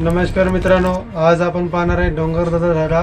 नमस्कार मित्रांनो आज आपण पाहणार आहे डोंगरदादा झाडा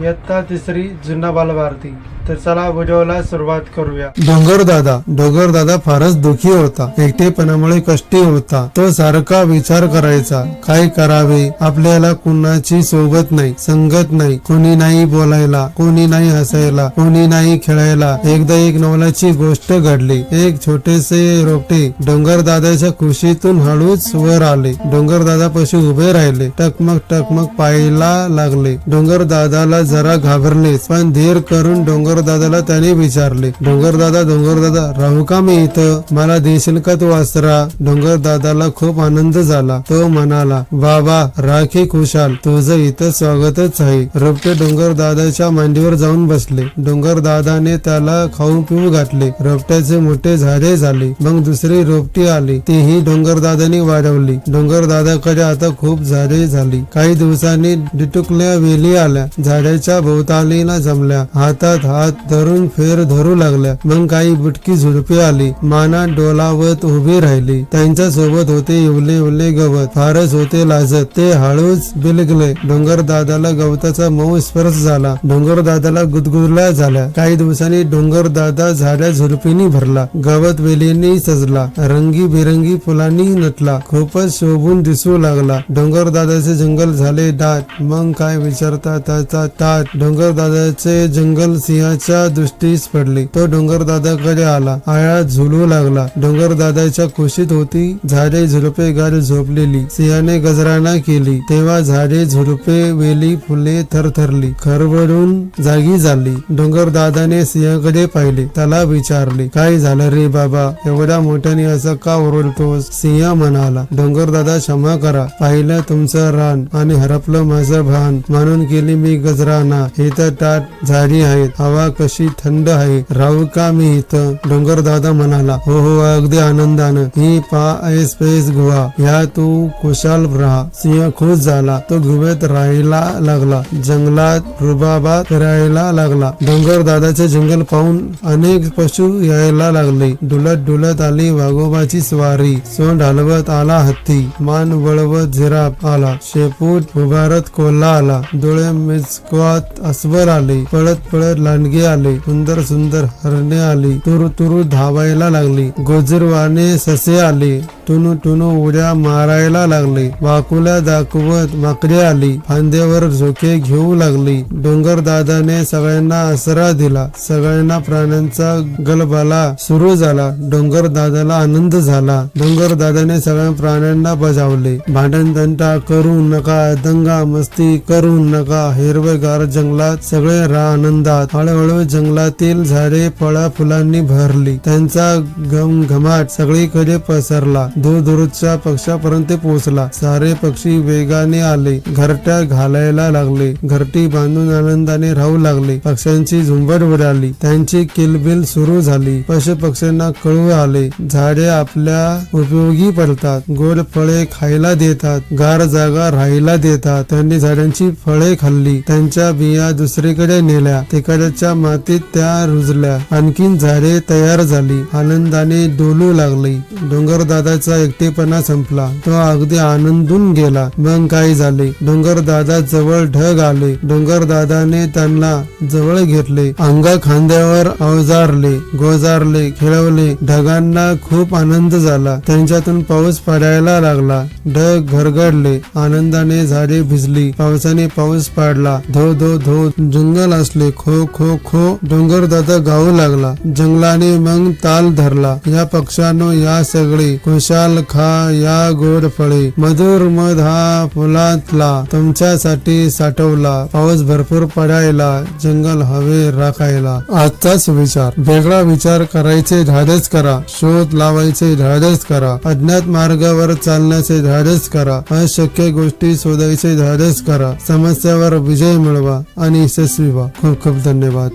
इयत्ता तिसरी जुन्ना बालभारती. तर चला व्हिडिओला सुरुवात करूया. डोंगरदादा डोंगरदादा फारच दुखी होता. एकटेपणामुळे कष्टी होता. तो सारखा विचार करायचा. काय करावे? आपल्याला कुणाची सोबत नाही संगत नाही कोणी नाही बोलायला कोणी नाही हसायला कोणी नाही खेळायला. एकदा एक नवलाची गोष्ट घडली. एक छोटेसे रोपटे डोंगरदादाच्या खुशीतून हळूच वर आले. डोंगरदादा पशु उभे राहिले. टकमक टकमक पाहायला लागले. डोंगरदादाला जरा घाबरले पण धीर करून डोंगर डोंगरदादाला त्याने विचारले डोंगरदादा डोंगरदादा राहू का मी इथं? मला देशील का तू आसरा? डोंगरदादाला खूप आनंद झाला. तो म्हणाला बाबा राखी खुशाल. तुझं इथं स्वागतच आहे. रोपटे डोंगरदादाच्या मांडीवर जाऊन बसले. डोंगरदादाने त्याला खाऊ पिऊ घातले. रोपट्याचे मोठे झाडे झाले. मग दुसरी रोपटी आली. तीही डोंगरदादाने वाढवली. डोंगरदादाकडे आता खूप झाडे झाली. काही दिवसांनी डिटुकल्या वेली आल्या. झाडाच्या भोवतालीला जमल्या. हातात हात धरून फेर धरू लागल्या. मग काही बुटकी झुडपे आली. माना डोलावत उभी राहिली. त्यांच्यासोबत होते इवले इवले गवत. फारच होते लाजत. ते हळूच बिलगले. डोंगर दादाला गवताचा मऊ स्पर्श झाला. डोंगर दादाला गुदगुदल्या झाल्या. काही दिवसांनी डोंगर दादा झाड्या झुडपीनी भरला. गवत वेलींनी सजला. रंगी बिरंगी फुलांनी नटला. खूपच शोभून दिसू लागला. डोंगर दादाचे जंगल झाले दाट मग काय विचारता त्याचा ताट. डोंगर दादाचे जंगल सिंहाच्या दृष्टीस पडली. तो डोंगर दादाकडे आला. आया झुलू लागला. डोंगर दादाच्या कुशीत होती. झाडे झुडपे गार झोपलेली. सिंहाने गजराना केली. तेव्हा झाडे झुडपे वेली फुले थरथरली. खरवडून जागी झाली. डोंगर दादाने सिंहाकडे पाहिले. त्याला विचारले काय झालं रे बाबा? एवढ्या मोठ्याने असं का ओरडतोस? सिंह म्हणाला डोंगर दादा क्षमा करा. पाहिलं तुमचं रान आणि हरपलं माझं भान. म्हणून केली मी गजराना हे तर टाट झाडी आहेत. हवा कशी थंड आहे? राहू का मी इथं? डोंगर दादा म्हणाला. हो हो अगदी आनंदानं. ही पा ऐस पैस गुहा. ह्या तू खुशाल राहा. सिंह खुश झाला. तो गुहेत राहायला लागला. जंगलात रुबाबा फिरायला लागला. डोंगर दादाचे जंगल पाहून अनेक पशु यायला लागले. डुलत डुलत आली वाघोबाची स्वारी. सोंड हलवत आला हत्ती. मान वळवत झिराप आला. शेपूट उभारत कोल्हा आला. डोळे मिचकवात अस्वल आले. पळत पळत लांडगे आले. सुंदर सुंदर हरणे आली. तुरु तुरु धावायला लागली. गोजरवाने ससे आले. टुनू टुनू उड्या मारायला लागले. वाकुल्या दाखवत माकडे आली. फांद्यावर झोके घेऊ लागली. डोंगर दादाने सगळ्यांना आसरा दिला. सगळ्यांना प्राण्यांचा गलबाला सुरू झाला. डोंगर दादाला आनंद झाला. डोंगर दादाने सगळ्या प्राण्यांना बजावले. भांडण दंटा करू नका. दंगा मस्ती करू नका. हिरवेगार जंगलात सगळे रा आनंदात. हळूहळू जंगलातील झाडे फळा फुलांनी भरली. त्यांचा घमघमाट सगळीकडे पसरला. दूरदूरच्या पक्षापर्यंत पोहोचला. सारे पक्षी वेगाने आले. घरट्या घालायला लागले. घरटी बांधून आनंदाने राहू लागले. पक्ष्यांची झुंबड उडाली त्यांची किलबिल सुरू झाली. पशु पक्ष्यांना कळू आले. झाडे आपल्या उपयोगी पडतात. गोड फळे खायला देतात. गार जागा राहायला देतात. त्यांनी झाडांची फळे खाल्ली. त्यांच्या बिया दुसरीकडे नेल्या. तिकडच्या मातीत त्या रुजल्या. आणखीन झाडे तयार झाली. आनंदाने डोलू लागली. डोंगर त्याचा एकटेपणा संपला. तो अगदी आनंदून गेला. मग काय झाले? डोंगर दादा जवळ ढग आले. डोंगर दादाने त्यांना जवळ घेतले. अंगा खांद्यावर अवजारले गोजारले खेळवले. ढगांना खूप आनंद झाला. त्यांच्यातून पाऊस पडायला लागला. ढग घरगडले आनंदाने झाडे भिजली. पावसाने पाऊस पडला. धो धो धो जंगल असले. खो खो खो डोंगर दादा गाऊ लागला. जंगलाने मग ताल धरला. या पक्षांनो या सगळे खुशाल खा या गोड फळे मधुर मध हा फुलातला तुमच्यासाठी साठवला. पाऊस भरपूर पडायला जंगल हवे राखायला. आजचाच विचार. वेगळा विचार करायचे धाडस करा. शोध लावायचे धाडस करा. अज्ञात मार्गावर चालण्याचे धाडस करा. अशक्य गोष्टी शोधायचे धाडस करा. समस्यावर विजय मिळवा आणि यशस्वी व्हा. खूप खूप धन्यवाद.